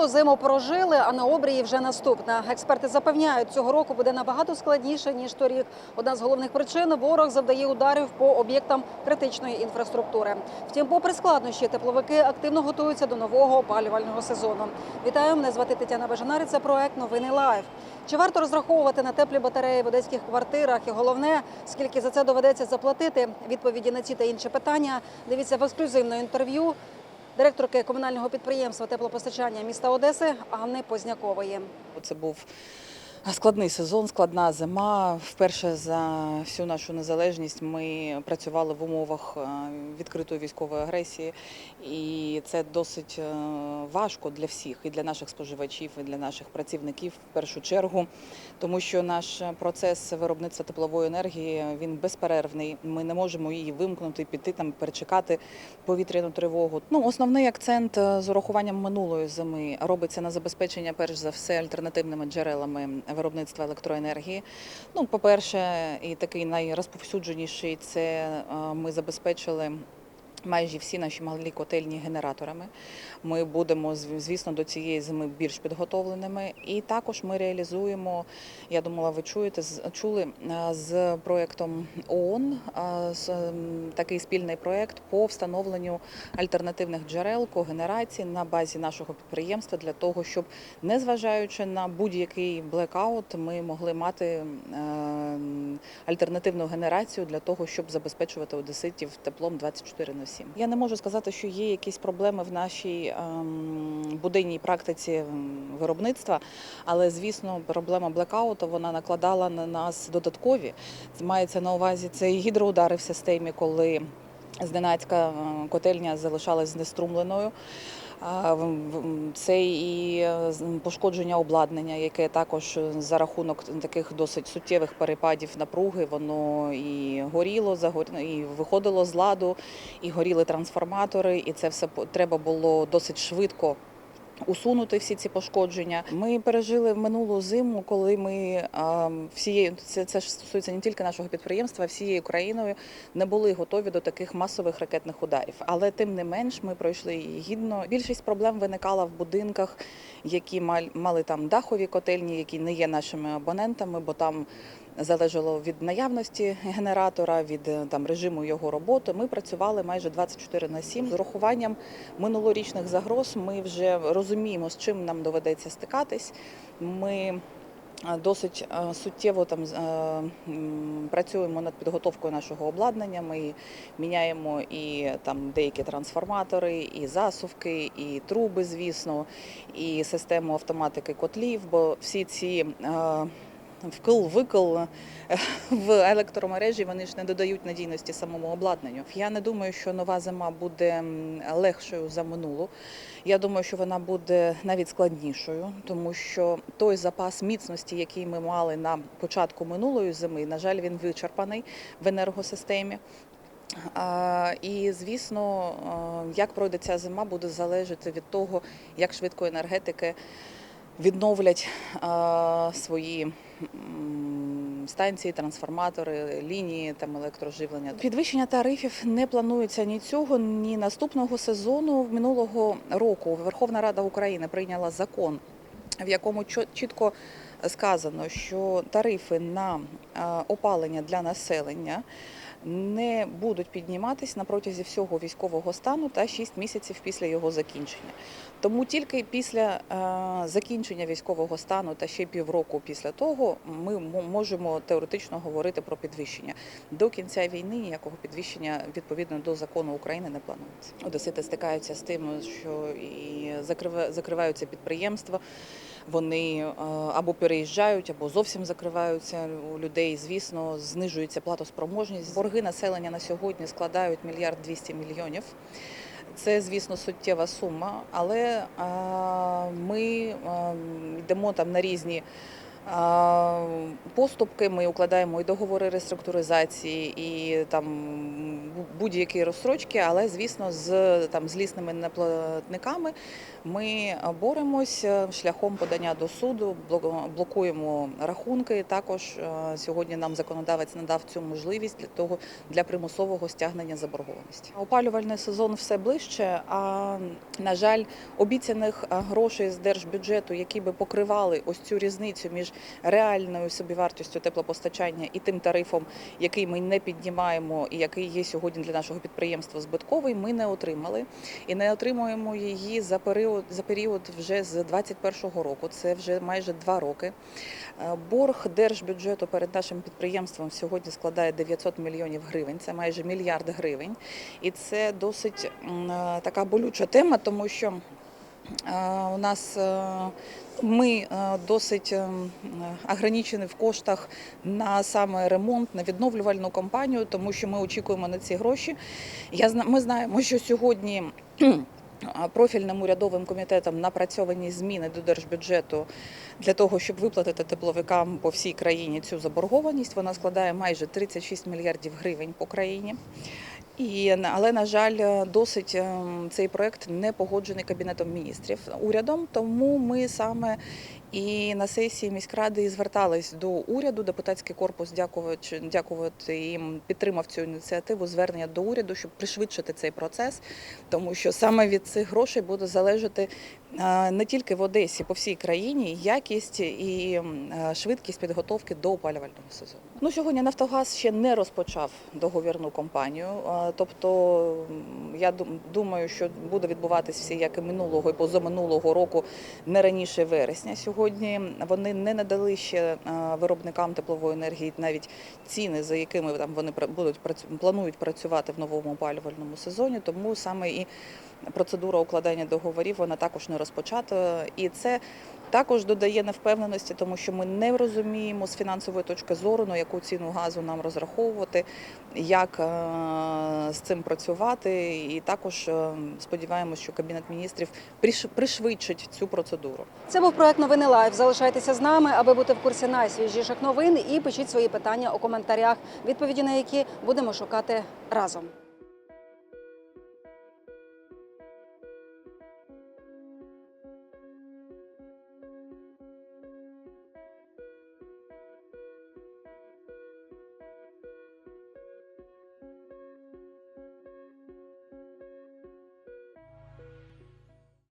Минулу зиму прожили, а на обрії вже наступна. Експерти запевняють, цього року буде набагато складніше ніж торік. Одна з головних причин ворог завдає ударів по об'єктам критичної інфраструктури. Втім, попри складнощі, тепловики активно готуються до нового опалювального сезону. Вітаю, мене звати Тетяна Бажанари. Це проект Новини Лайв. Чи варто розраховувати на теплі батареї в одеських квартирах? І головне, скільки за це доведеться заплатити? Відповіді на ці та інші питання дивіться в ексклюзивному інтерв'ю директорки комунального підприємства теплопостачання міста Одеси Анни Познякової. Це був складний сезон, складна зима. Вперше за всю нашу незалежність ми працювали в умовах е, відкритої військової агресії, і це досить е, важко для всіх, і для наших споживачів, і для наших працівників в першу чергу, тому що наш процес виробництва теплової енергії він безперервний. Ми не можемо її вимкнути, піти там, перечекати повітряну тривогу. Ну, основний акцент е, з урахуванням минулої зими робиться на забезпечення, перш за все, альтернативними джерелами виробництва електроенергії. Ну, по-перше, і такий найрозповсюдженіший це е, ми забезпечили. Майже всі наші малі котельні генераторами. Ми будемо звісно до цієї зими більш підготовленими. І також ми реалізуємо. Я думала, ви чуєте чули з проектом ООН ем, такий спільний проект по встановленню альтернативних джерел когенерації на базі нашого підприємства для того, щоб незважаючи на будь-який блекаут, ми могли мати е, альтернативну генерацію для того, щоб забезпечувати одеситів теплом 24 на 7. Я не можу сказати, що є якісь проблеми в нашій ем, буденній практиці ем, виробництва, але звісно, проблема блекауту вона накладала на нас додаткові. Мається на увазі це і гідроудари в системі, коли зненацька е, котельня залишалась знеструмленою. Це і е, пошкодження обладнання, яке також е, за рахунок таких досить суттєвих перепадів напруги, воно і горіло, загор- і виходило з ладу, і горіли трансформатори, і це все треба було досить швидко. Усунути всі ці пошкодження. Ми пережили минулу зиму, коли ми всією це, це ж стосується не тільки нашого підприємства, а всією країною не були готові до таких масових ракетних ударів. Але тим не менш ми пройшли її гідно. Більшість проблем виникала в будинках, які мал- мали там дахові котельні, які не є нашими абонентами, бо там залежало від наявності генератора, від е, там режиму його роботи. Ми працювали майже 24 на 7. З урахуванням минулорічних загроз ми вже розуміємо, з чим нам доведеться стикатись. Ми е, Досить е, суттєво там працюємо над підготовкою нашого обладнання. Ми міняємо і там деякі трансформатори, і засувки, і труби, звісно, і систему автоматики котлів, бо всі ці е, вкил-викил е, в електромережі вони ж не додають надійності самому обладнанню. Я не думаю, що нова зима буде легшою за минулу. Я думаю, що вона буде навіть складнішою, тому що той запас міцності, який ми мали на початку минулої зими, на жаль, він вичерпаний в енергосистемі. І звісно, як пройде ця зима, буде залежати від того, як швидко енергетики відновлять свої станції, трансформатори, лінії там електроживлення. Підвищення тарифів не планується ні цього, ні наступного сезону. Минулого року Верховна Рада України прийняла закон, в якому чітко сказано, що тарифи на опалення для населення не будуть підніматись на протязі всього військового стану та 6 місяців після його закінчення. Тому тільки після е, закінчення військового стану та ще півроку після того ми можемо теоретично говорити про підвищення. До кінця війни ніякого підвищення відповідно до закону України не планується. Одесити стикаються з тим, що і закрива- закриваються підприємства. Вони е, або переїжджають, або зовсім закриваються у людей. Звісно, знижується платоспроможність. Борги населення на сьогодні складають мільярд 200 мільйонів. Це, звісно, суттєва сума, але е, ми е, йдемо там на різні Поступки ми укладаємо і договори реструктуризації, і там будь-які розстрочки, але звісно, з там злісними неплатниками ми боремось е, шляхом подання до суду, бло- блокуємо рахунки. Також е, сьогодні нам законодавець надав цю можливість для того для примусового стягнення заборгованості. Опалювальний сезон все ближче. А на жаль, обіцяних е, грошей з держбюджету, які би покривали ось цю різницю між реальною собівартістю теплопостачання і тим тарифом, який ми не піднімаємо, і який є сьогодні для нашого підприємства збитковий, ми не отримали і не отримуємо її за період за період вже з 2021 року. Це вже майже два роки. Е, Борг держбюджету перед нашим підприємством сьогодні складає 900 мільйонів гривень. Це майже мільярд гривень, і це досить е, така болюча тема, тому що у нас е, ми е, досить е, ограничені в коштах на саме ремонт, на відновлювальну кампанію, тому що ми очікуємо на ці гроші. Я ми знаємо, що сьогодні. Профільним урядовим комітетом напрацьовані зміни до держбюджету для того, щоб виплатити тепловикам по всій країні цю заборгованість. Вона складає майже 36 мільярдів гривень по країні. І але на жаль, досить ем, цей проект не погоджений кабінетом міністрів урядом. Тому ми саме і на сесії міськради звертались до уряду. Депутатський корпус, дякувати, дякувати їм, підтримав цю ініціативу звернення до уряду, щоб пришвидшити цей процес, тому що саме від цих грошей буде залежати не тільки в Одесі, по всій країні якість і швидкість підготовки до опалювального сезону. Ну сьогодні Нафтогаз ще не розпочав договірну кампанію. Тобто я дум- думаю, що буде відбуватися як і минулого і позаминулого року, не раніше вересня. Сьогодні вони не надали ще е, виробникам теплової енергії навіть ціни, за якими там вони будуть планують працювати в новому опалювальному сезоні. Тому саме і процедура укладання договорів вона також не розпочата. І це також додає невпевненості, тому що ми не розуміємо з фінансової точки зору, на яку ціну газу нам розраховувати, як е, з цим працювати. І також е, сподіваємося, що кабінет міністрів приш- пришвидшить цю процедуру. Це був проект новини Лайв. Залишайтеся з нами, аби бути в курсі найсвіжіших новин. І пишіть свої питання у коментарях, відповіді на які будемо шукати разом.